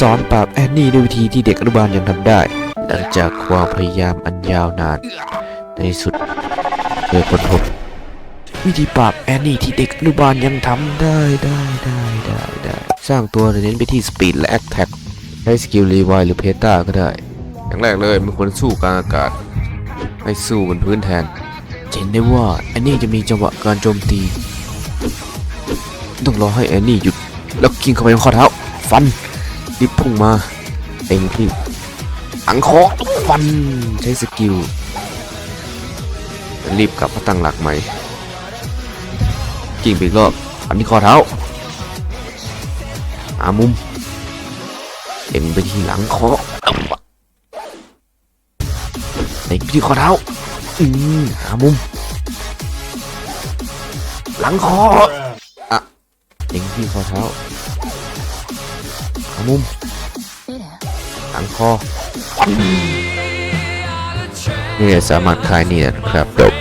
สอนปราบแอนนี่ด้วยวิธีที่เด็กอนุบาลยังทำได้ หลังจากความพยายามอันยาวนาน ในสุดเกิดผลพบวิธีปราบแอนนี่ที่เด็กอนุบาลยังทำได้ได้ได้ได้ได้สร้างตัวเน้นไปที่สปีดและแอคแท็กใช้สกิลรีไวหรือเพต้าก็ได้ อย่างแรกเลยมันควรสู้กลางอากาศ ให้สู้บนพื้นแทนเห็นได้ว่าแอนนี่จะมีจังหวะการโจมตี ต้องรอให้แอนนี่หยุด แล้วกินเข้าไปในข้อเท้า ฟัน รีบพุ่งมาเต็งที่อังคอฟันใช้สกิลรีบกลับมาตั้งหลักใหม่กิ่งไปอีกรอบอันนี้ข้อเท้าหามุมเอ็นไปที่หลังคอเอ็นไปที่ข้อเท้าอืมหามุม หลังคออะเอ็นไปที่ข้อเท้า หามุมหลังคอนี่สามารถคลายเนี่ยนะครับจบ